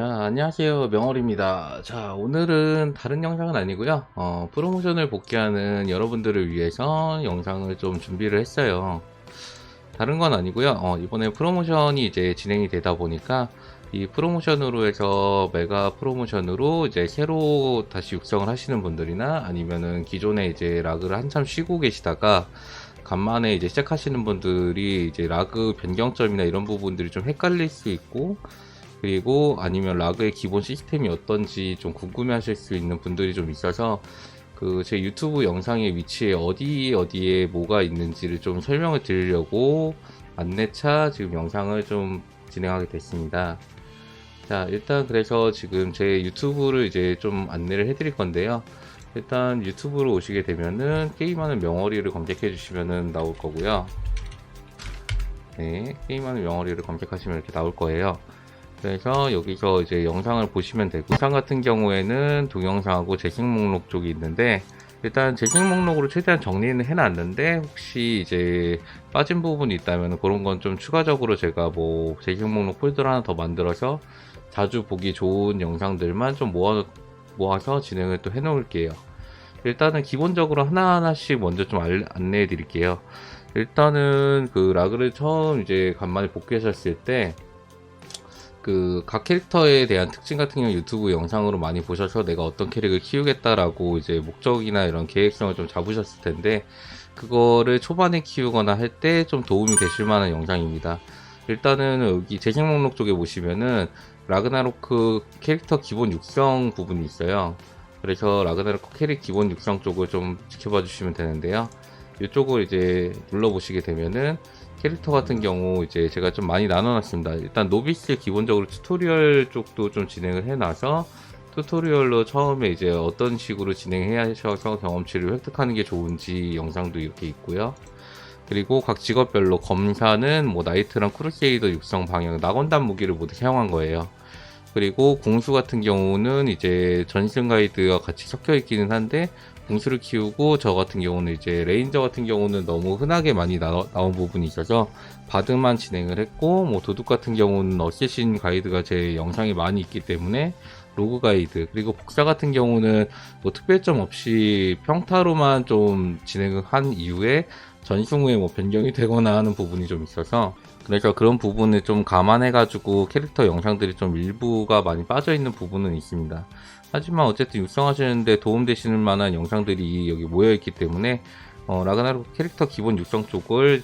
자, 안녕하세요. 명월입니다. 자, 오늘은 다른 영상은 아니고요. 어, 프로모션을 복귀하는 여러분들을 위해서 영상을 좀 준비를 했어요. 다른 건 아니고요. 어, 이번에 프로모션이 이제 진행이 되다 보니까 이 프로모션으로 해서 메가 프로모션으로 이제 새로 다시 육성을 하시는 분들이나 아니면은 기존에 이제 라그를 한참 쉬고 계시다가 간만에 이제 시작하시는 분들이 이제 라그 변경점이나 이런 부분들이 좀 헷갈릴 수 있고 그리고 아니면 라그의 기본 시스템이 어떤지 좀 궁금해 하실 수 있는 분들이 좀 있어서 그 제 유튜브 영상의 위치에 어디 어디에 뭐가 있는지를 좀 설명을 드리려고 안내차 지금 영상을 좀 진행하게 됐습니다. 자, 일단 그래서 지금 제 유튜브를 이제 좀 안내를 해드릴 건데요. 일단 유튜브로 오시게 되면은 게임하는 명어리를 검색해 주시면은 나올 거고요. 네, 게임하는 명어리를 검색하시면 이렇게 나올 거예요. 그래서 여기서 이제 영상을 보시면 되고 영상 같은 경우에는 동영상하고 재생 목록 쪽이 있는데 일단 재생 목록으로 최대한 정리는 해놨는데 혹시 이제 빠진 부분이 있다면 그런 건 좀 추가적으로 제가 뭐 재생 목록 폴더를 하나 더 만들어서 자주 보기 좋은 영상들만 좀 모아, 모아서 진행을 또 해놓을게요. 일단은 기본적으로 하나하나씩 먼저 좀 알- 안내해 드릴게요. 일단은 그 라그를 처음 이제 간만에 복귀하셨을 때 그 각 캐릭터에 대한 특징 같은 경우 유튜브 영상으로 많이 보셔서 내가 어떤 캐릭을 키우겠다라고 이제 목적이나 이런 계획성을 좀 잡으셨을 텐데 그거를 초반에 키우거나 할 때 좀 도움이 되실 만한 영상입니다. 일단은 여기 재생 목록 쪽에 보시면은 라그나로크 캐릭터 기본 육성 부분이 있어요. 그래서 라그나로크 캐릭 기본 육성 쪽을 좀 지켜봐 주시면 되는데요. 이쪽을 이제 눌러보시게 되면은 캐릭터 같은 경우 이제 제가 좀 많이 나눠놨습니다. 일단 노비스 기본적으로 튜토리얼 쪽도 좀 진행을 해놔서 튜토리얼로 처음에 이제 어떤 식으로 진행하셔서 경험치를 획득하는 게 좋은지 영상도 이렇게 있고요. 그리고 각 직업별로 검사는 뭐 나이트랑 크루세이더 육성 방향, 낙원단 무기를 모두 사용한 거예요. 그리고 공수 같은 경우는 이제 전승 가이드가 같이 섞여 있기는 한데 공수를 키우고 저 같은 경우는 이제 레인저 같은 경우는 너무 흔하게 많이 나, 나온 부분이 있어서 바드만 진행을 했고 뭐 도둑 같은 경우는 어쌔신 가이드가 제 영상이 많이 있기 때문에 로그 가이드 그리고 복사 같은 경우는 뭐 특별점 없이 평타로만 좀 진행을 한 이후에 전승 후에 뭐 변경이 되거나 하는 부분이 좀 있어서 그래서 그런 부분을 좀 감안해 가지고 캐릭터 영상들이 좀 일부가 많이 빠져 있는 부분은 있습니다. 하지만 어쨌든 육성하시는데 도움되시는 만한 영상들이 여기 모여있기 때문에 어, 라그나로 캐릭터 기본 육성 쪽을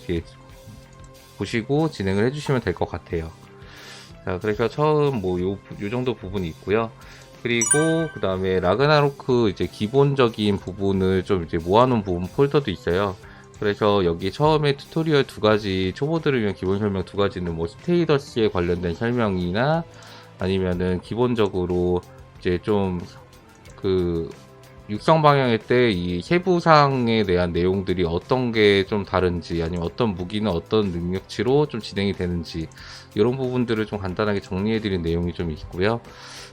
보시고 진행을 해주시면 될 것 같아요. 자, 그래서 처음 뭐 요, 요 정도 부분이 있고요. 그리고 그 다음에 라그나로크 이제 기본적인 부분을 좀 이제 모아놓은 부분 폴더도 있어요. 그래서 여기 처음에 튜토리얼 두 가지 초보들을 위한 기본 설명 두 가지는 뭐 스테이더스에 관련된 설명이나 아니면은 기본적으로 이제 좀 그 육성 방향일 때 이 세부상에 대한 내용들이 어떤 게 좀 다른지 아니면 어떤 무기는 어떤 능력치로 좀 진행이 되는지 이런 부분들을 좀 간단하게 정리해드린 내용이 좀 있고요.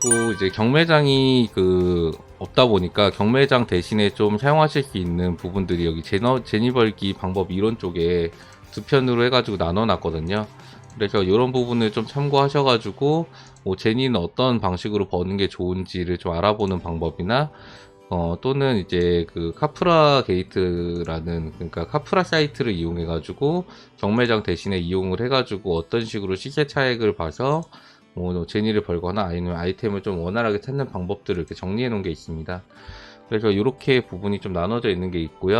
또 이제 경매장이 그 없다 보니까 경매장 대신에 좀 사용하실 수 있는 부분들이 여기 제너, 제니벌기 방법 이론 쪽에 두 편으로 해가지고 나눠놨거든요. 그래서 이런 부분을 좀 참고하셔가지고 뭐 제니는 어떤 방식으로 버는 게 좋은지를 좀 알아보는 방법이나 어, 또는 이제 그 카프라 게이트라는 그러니까 카프라 사이트를 이용해 가지고 경매장 대신에 이용을 해 가지고 어떤 식으로 시세 차익을 봐서 뭐 제니를 벌거나 아니면 아이템을 좀 원활하게 찾는 방법들을 이렇게 정리해 놓은 게 있습니다. 그래서 이렇게 부분이 좀 나눠져 있는 게 있고요.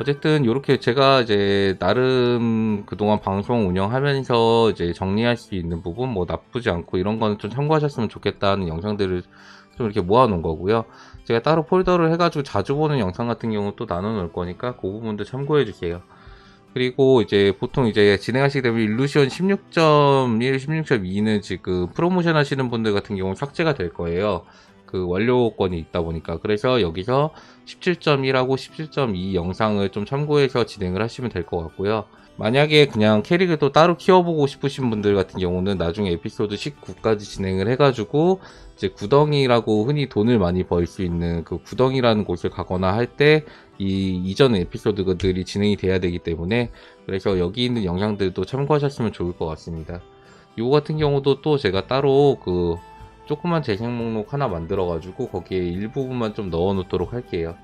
어쨌든 이렇게 제가 이제 나름 그동안 방송 운영하면서 이제 정리할 수 있는 부분 뭐 나쁘지 않고 이런 거는 좀 참고하셨으면 좋겠다는 영상들을 좀 이렇게 모아 놓은 거고요. 제가 따로 폴더를 해가지고 자주 보는 영상 같은 경우 또 나눠 놓을 거니까 그 부분도 참고해 주세요. 그리고 이제 보통 이제 진행하시게 되면 일루션 16.1, 16.2는 지금 프로모션 하시는 분들 같은 경우 삭제가 될 거예요. 그 완료권이 있다 보니까 그래서 여기서 17.1하고 17.2 영상을 좀 참고해서 진행을 하시면 될 것 같고요. 만약에 그냥 캐릭을 또 따로 키워보고 싶으신 분들 같은 경우는 나중에 에피소드 19까지 진행을 해가지고 이제 구덩이라고 흔히 돈을 많이 벌 수 있는 그 구덩이라는 곳을 가거나 할 때 이 이전 에피소드들이 진행이 돼야 되기 때문에 그래서 여기 있는 영상들도 참고하셨으면 좋을 것 같습니다. 이거 같은 경우도 또 제가 따로 그 조그만 재생 목록 하나 만들어 가지고 거기에 일부분만 좀 넣어 놓도록 할게요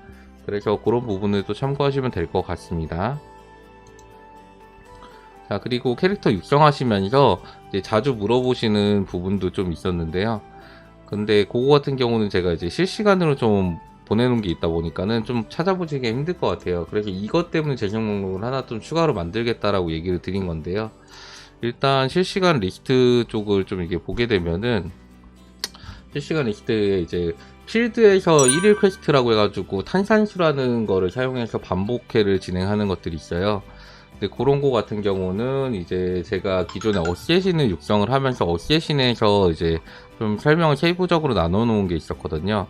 그래서 그런 부분을 또 참고하시면 될 것 같습니다 자 그리고 캐릭터 육성하시면서 자주 물어보시는 부분도 좀 있었는데요 근데 그거 같은 경우는 제가 이제 실시간으로 좀 보내놓은 게 있다 보니까는 좀 찾아보시기 힘들 것 같아요. 그래서 이것 때문에 재생 목록을 하나 좀 추가로 만들겠다라고 얘기를 드린 건데요. 일단 실시간 리스트 쪽을 좀 이게 보게 되면은 실시간 리스트에 이제 필드에서 1일 퀘스트라고 해가지고 탄산수라는 거를 사용해서 반복회를 진행하는 것들이 있어요. 근데 그런 거 같은 경우는 이제 제가 기존에 어쌔신을 육성을 하면서 어쌔신에서 이제 좀 설명을 세부적으로 나눠 놓은 게 있었거든요.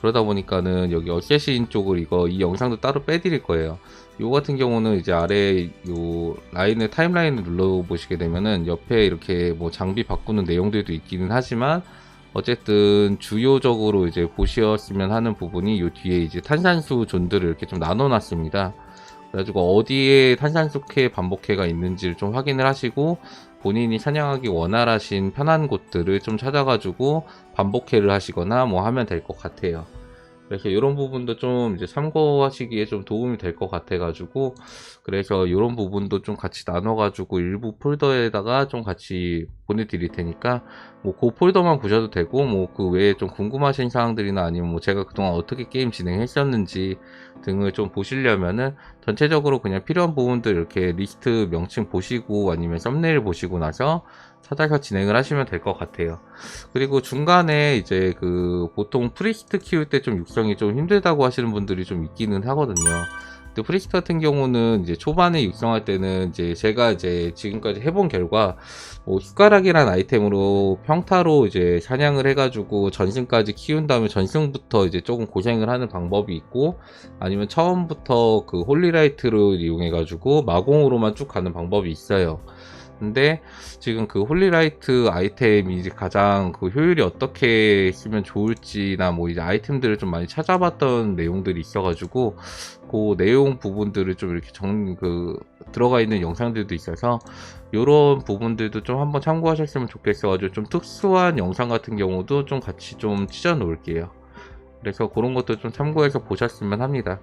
그러다 보니까는 여기 어쌔신 쪽을 이거 이 영상도 따로 빼드릴 거예요. 요 같은 경우는 이제 아래 요 라인을 타임라인을 눌러 보시게 되면은 옆에 이렇게 뭐 장비 바꾸는 내용들도 있기는 하지만 어쨌든 주요적으로 이제 보셨으면 하는 부분이 요 뒤에 이제 탄산수 존들을 이렇게 좀 나눠 놨습니다. 그래가지고 어디에 탄산수캐 반복회가 있는지를 좀 확인을 하시고 본인이 사냥하기 원활하신 편한 곳들을 좀 찾아가지고 반복회를 하시거나 뭐 하면 될 것 같아요. 그래서 이런 부분도 좀 이제 참고하시기에 좀 도움이 될 것 같아가지고 그래서 이런 부분도 좀 같이 나눠가지고 일부 폴더에다가 좀 같이 보내드릴 테니까 뭐 그 폴더만 보셔도 되고 뭐 그 외에 좀 궁금하신 사항들이나 아니면 뭐 제가 그동안 어떻게 게임 진행했었는지 등을 좀 보시려면은 전체적으로 그냥 필요한 부분들 이렇게 리스트 명칭 보시고 아니면 썸네일 보시고 나서 찾아서 진행을 하시면 될 것 같아요. 그리고 중간에 이제 그 보통 프리스트 키울 때 좀 육성이 좀 힘들다고 하시는 분들이 좀 있기는 하거든요. 근데 프리스트 같은 경우는 이제 초반에 육성할 때는 이제 제가 이제 지금까지 해본 결과 뭐 숟가락이란 아이템으로 평타로 이제 사냥을 해가지고 전승까지 키운 다음에 전승부터 이제 조금 고생을 하는 방법이 있고 아니면 처음부터 그 홀리라이트를 이용해가지고 마공으로만 쭉 가는 방법이 있어요. 근데 지금 그 홀리라이트 아이템이 이제 가장 그 효율이 어떻게 쓰면 좋을지나 뭐 이제 아이템들을 좀 많이 찾아봤던 내용들이 있어가지고 그 내용 부분들을 좀 이렇게 정 그 들어가 있는 영상들도 있어서 이런 부분들도 좀 한번 참고하셨으면 좋겠어가지고 좀 특수한 영상 같은 경우도 좀 같이 좀 찢어 놓을게요. 그래서 그런 것도 좀 참고해서 보셨으면 합니다.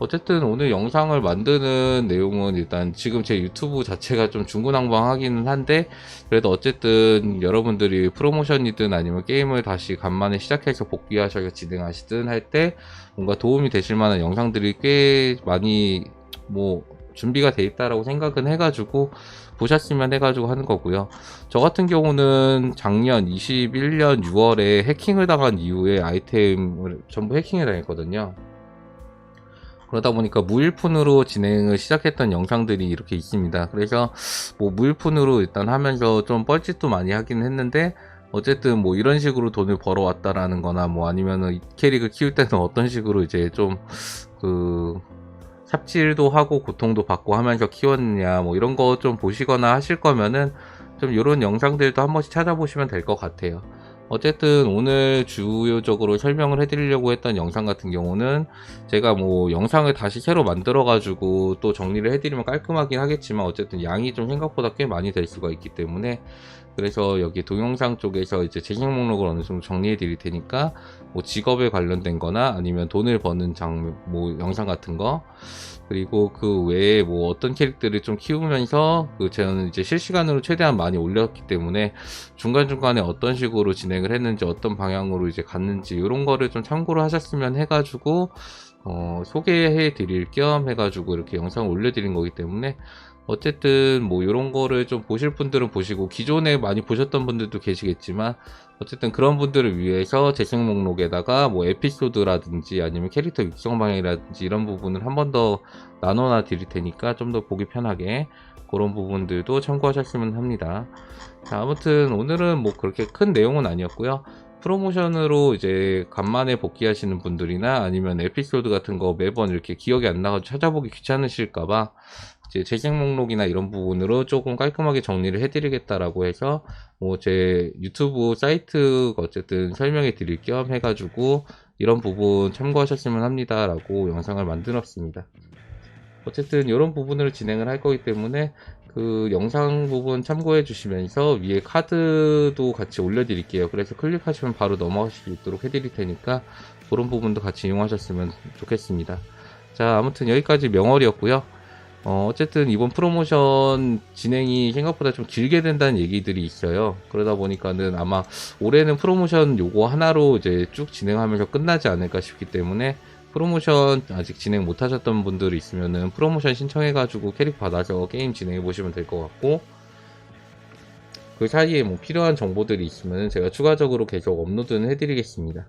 어쨌든 오늘 영상을 만드는 내용은 일단 지금 제 유튜브 자체가 좀 중구난방하기는 한데 그래도 어쨌든 여러분들이 프로모션이든 아니면 게임을 다시 간만에 시작해서 복귀하셔서 진행하시든 할 때 뭔가 도움이 되실 만한 영상들이 꽤 많이 뭐 준비가 돼 있다라고 생각은 해가지고 보셨으면 해가지고 하는 거고요. 저 같은 경우는 작년 21년 6월에 해킹을 당한 이후에 아이템을 전부 해킹을 당했거든요. 그러다 보니까 무일푼으로 진행을 시작했던 영상들이 이렇게 있습니다. 그래서 뭐 무일푼으로 일단 하면서 좀 뻘짓도 많이 하긴 했는데 어쨌든 뭐 이런 식으로 돈을 벌어왔다라는 거나 뭐 아니면은 캐릭을 키울 때는 어떤 식으로 이제 좀그 삽질도 하고 고통도 받고 하면서 키웠느냐 뭐 이런 거 좀 보시거나 하실 거면은 좀 이런 영상들도 한 번씩 찾아보시면 될 것 같아요. 어쨌든 오늘 주요적으로 설명을 해드리려고 했던 영상 같은 경우는 제가 뭐 영상을 다시 새로 만들어 가지고 또 정리를 해드리면 깔끔하긴 하겠지만 어쨌든 양이 좀 생각보다 꽤 많이 될 수가 있기 때문에 그래서 여기 동영상 쪽에서 이제 재생 목록을 어느 정도 정리해 드릴 테니까 뭐 직업에 관련된 거나 아니면 돈을 버는 장, 뭐 영상 같은 거. 그리고 그 외에 뭐 어떤 캐릭터를 좀 키우면서 그 저는 이제 실시간으로 최대한 많이 올렸기 때문에 중간중간에 어떤 식으로 진행을 했는지 어떤 방향으로 이제 갔는지 이런 거를 좀 참고를 하셨으면 해가지고 어, 소개해 드릴 겸 해가지고 이렇게 영상을 올려드린 거기 때문에 어쨌든 뭐 이런 거를 좀 보실 분들은 보시고 기존에 많이 보셨던 분들도 계시겠지만 어쨌든 그런 분들을 위해서 재생 목록에다가 뭐 에피소드라든지 아니면 캐릭터 육성 방향이라든지 이런 부분을 한 번 더 나눠놔 드릴 테니까 좀 더 보기 편하게 그런 부분들도 참고하셨으면 합니다. 자, 아무튼 오늘은 뭐 그렇게 큰 내용은 아니었고요. 프로모션으로 이제 간만에 복귀하시는 분들이나 아니면 에피소드 같은 거 매번 이렇게 기억이 안 나가지고 찾아보기 귀찮으실까봐 이제 재생 목록이나 이런 부분으로 조금 깔끔하게 정리를 해드리겠다라고 해서 뭐 제 유튜브 사이트 어쨌든 설명해 드릴 겸 해가지고 이런 부분 참고하셨으면 합니다라고 영상을 만들었습니다. 어쨌든 이런 부분을 진행을 할 거기 때문에 그 영상 부분 참고해 주시면서 위에 카드도 같이 올려 드릴게요. 그래서 클릭하시면 바로 넘어가실 수 있도록 해 드릴 테니까 그런 부분도 같이 이용하셨으면 좋겠습니다. 자, 아무튼 여기까지 명월이었고요. 어, 어쨌든 이번 프로모션 진행이 생각보다 좀 길게 된다는 얘기들이 있어요. 그러다 보니까는 아마 올해는 프로모션 요거 하나로 이제 쭉 진행하면서 끝나지 않을까 싶기 때문에 프로모션 아직 진행 못 하셨던 분들이 있으면은 프로모션 신청해가지고 캐릭 받아서 게임 진행해 보시면 될 것 같고 그 사이에 뭐 필요한 정보들이 있으면 제가 추가적으로 계속 업로드는 해드리겠습니다.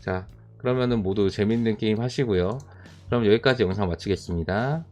자, 그러면은 모두 재밌는 게임 하시고요. 그럼 여기까지 영상 마치겠습니다.